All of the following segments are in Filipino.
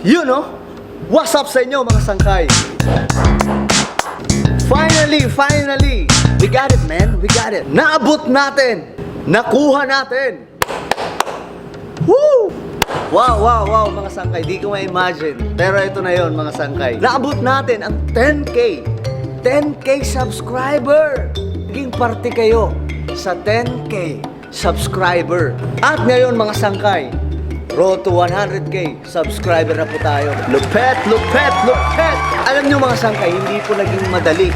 Yun no? What's up sa inyo mga sangkay? Finally, finally! We got it man, we got it. Naabot natin! Nakuha natin! Woo! Wow, wow, wow mga sangkay. Di ko ma-imagine. Pero ito na yon mga sangkay. Naabot natin ang 10K. 10K subscriber! Naging parte kayo sa 10K subscriber. At ngayon mga sangkay, road to 100K subscriber na po tayo. Lupet, lupet, lupet! Alam nyo mga sangkay, hindi po naging madali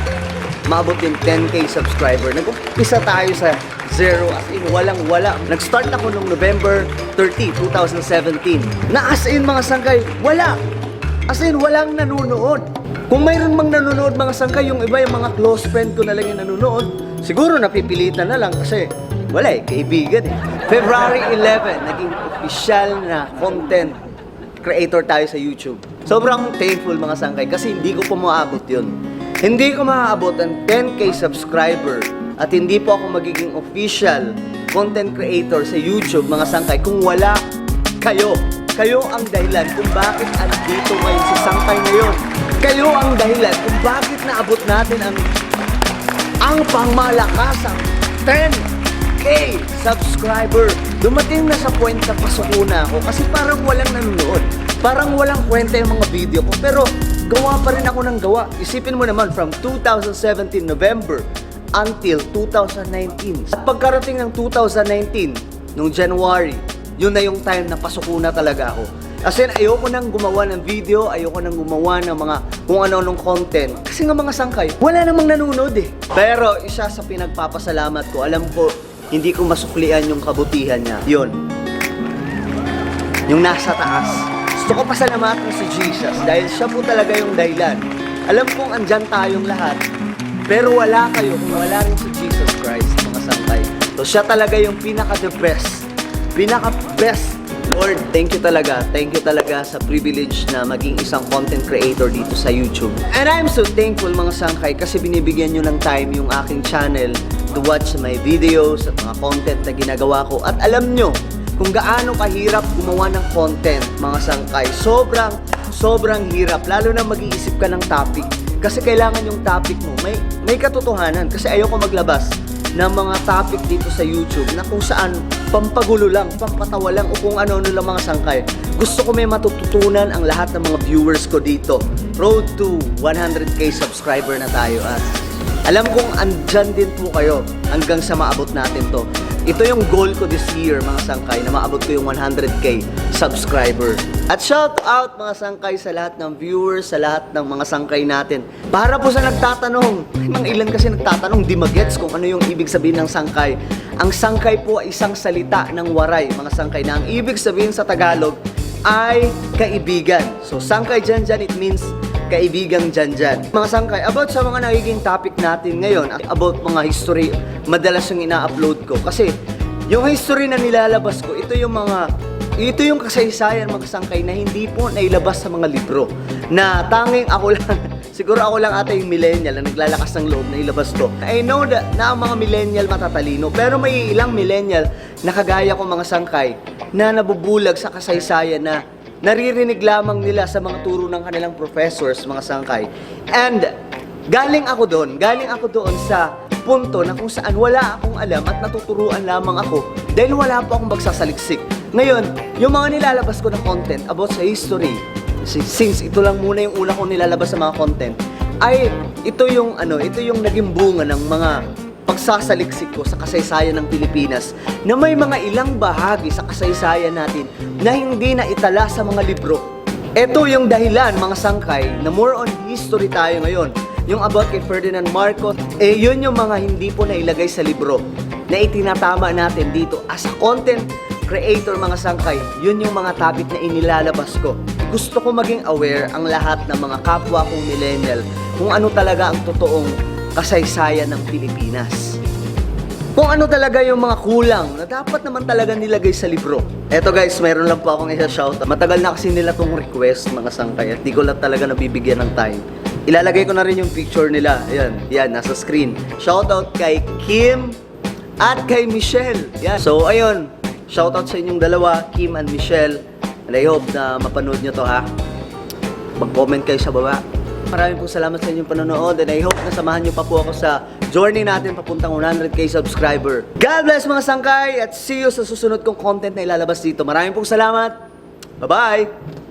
maabot yung 10k subscriber. Nag-umpisa tayo sa zero as in walang wala. Nag-start ako noong November 30, 2017. Na as in mga sangkay, wala. As in walang nanonood. Kung mayroon mang nanonood mga sangkay, yung iba yung mga close friend ko na lang yung nanonood, siguro napipilitan na lang kasi wala eh, kaibigan eh. February 11, naging official na content creator tayo sa YouTube. Sobrang thankful mga sangkay kasi hindi ko pa maabot yun. Hindi ko maaabot ang 10k subscriber at hindi po ako magiging official content creator sa YouTube mga sangkay kung wala kayo. Kayo ang dahilan kung bakit andito ngayon si Sangkay ngayon. Kayo ang dahilan kung bakit naabot natin ang ang pangmalakasang 10k subscriber. Dumating na sa point na pasuko na ako kasi parang walang nanonood. Parang walang kwenta yung mga video ko. Pero gawa pa rin ako ng gawa. Isipin mo naman from 2017 November until 2019. At pagkarating ng 2019, nung January, yun na yung time na pasuko na talaga ako. Kasi ayoko nang gumawa ng video, ayoko nang gumawa ng mga kung ano-anong content. Kasi nga mga sangkay, wala namang nanonood eh. Pero isa sa pinagpapasalamat ko, alam ko, hindi ko masuklian yung kabutihan niya. Yun. Yung nasa taas. Gusto ko pasalamatan si Jesus dahil siya po talaga yung dahilan. Alam kong andyan tayong lahat, pero wala kayo kung wala rin si Jesus Christ, mga sangkay. So siya talaga yung pinaka-the best. Pinaka-best Lord, thank you talaga. Thank you talaga sa privilege na maging isang content creator dito sa YouTube. And I'm so thankful mga sangkay kasi binibigyan nyo ng time yung aking channel to watch my videos at mga content na ginagawa ko. At alam nyo kung gaano kahirap gumawa ng content mga sangkay. Sobrang, sobrang hirap. Lalo na mag-iisip ka ng topic. Kasi kailangan yung topic mo may, may katotohanan. Kasi ayoko maglabas ng mga topic dito sa YouTube na kung saan pampagulo lang, pampatawa lang o kung ano-ano lang mga sangkay. Gusto ko may matututunan ang lahat ng mga viewers ko dito. Road to 100k subscriber na tayo at alam kong andyan din po kayo hanggang sa maabot natin to. Ito yung goal ko this year mga sangkay na maabot ko yung 100k subscriber. At shout out mga sangkay sa lahat ng viewers, sa lahat ng mga sangkay natin. Para po sa nagtatanong, mga ilan kasi nagtatanong, di magets kung ano yung ibig sabihin ng sangkay. Ang sangkay po ay isang salita ng waray mga sangkay na ang ibig sabihin sa Tagalog ay kaibigan. So sangkay dyan dyan, it means kaibigang dyan dyan. Mga sangkay, about sa mga nagiging topic natin ngayon, about mga history, madalas yung ina-upload ko. Kasi, yung history na nilalabas ko, ito yung mga, ito yung kasaysayan mga sangkay na hindi po nailabas sa mga libro. Na tanging ako lang, siguro ako lang ata yung millennial na naglalakas ng loob na ilabas to. I know that na ang mga millennial matatalino, pero may ilang millennial na kagaya ko mga sangkay na nabubulag sa kasaysayan na naririnig lamang nila sa mga turo ng kanilang professors, mga sangkay. And galing ako doon, galing ako doon sa punto na kung saan wala akong alam at natuturuan lamang ako dahil wala pa akong magsasaliksik. Ngayon, yung mga nilalabas ko na content about sa history, si- since ito lang muna yung una kong nilalabas sa mga content, ay ito yung ano, ito yung naging bunga ng mga pagsasaliksik ko sa kasaysayan ng Pilipinas na may mga ilang bahagi sa kasaysayan natin na hindi na itala sa mga libro. Ito yung dahilan mga sangkay na more on history tayo ngayon. Yung about kay Ferdinand Marcos, eh yun yung mga hindi po nailagay sa libro na itinatama natin dito as a content creator mga sangkay. Yun yung mga topic na inilalabas ko. Gusto ko maging aware ang lahat ng mga kapwa kong millennial kung ano talaga ang totoong kasaysayan ng Pilipinas. Kung ano talaga yung mga kulang na dapat naman talaga nilagay sa libro. Eto guys, mayroon lang po akong isa shout Matagal na kasi nila tong request mga sangkay at di ko lang talaga nabibigyan ng time. Ilalagay ko na rin yung picture nila. Ayan, yan, nasa screen. Shoutout kay Kim at kay Michelle. Yan. So, ayun. Shoutout sa inyong dalawa, Kim and Michelle. And I hope na mapanood nyo to ha. mag-comment kayo sa baba. Maraming po salamat sa inyong panonood and I hope na samahan niyo pa po ako sa journey natin papuntang 100k subscriber. God bless mga sangkay at see you sa susunod kong content na ilalabas dito. Maraming pong salamat. Bye-bye!